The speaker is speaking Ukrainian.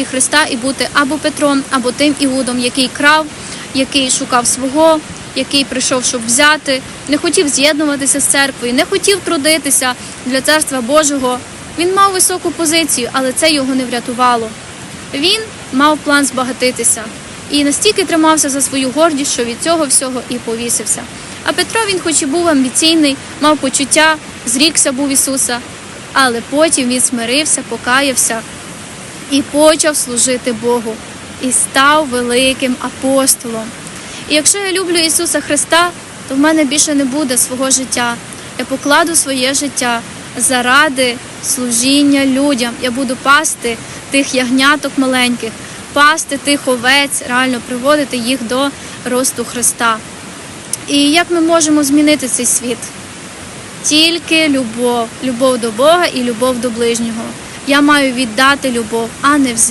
церкві Христа і бути або Петром, або тим Іудом, який крав, який шукав свого, який прийшов, щоб взяти, не хотів з'єднуватися з церквою, не хотів трудитися для царства Божого. Він мав високу позицію, але це його не врятувало. Він мав план збагатитися і настільки тримався за свою гордість, що від цього всього і повісився. А Петро він, хоч і був амбіційний, мав почуття, зрікся був Ісуса, але потім він смирився, покаявся і почав служити Богу, і став великим апостолом. І якщо я люблю Ісуса Христа, то в мене більше не буде свого життя. Я покладу своє життя заради служіння людям. Я буду пасти тих ягняток маленьких, пасти тих овець, реально приводити їх до росту Христа. І як ми можемо змінити цей світ? Тільки любов, любов до Бога і любов до ближнього. Я маю віддати любов, а не взяти.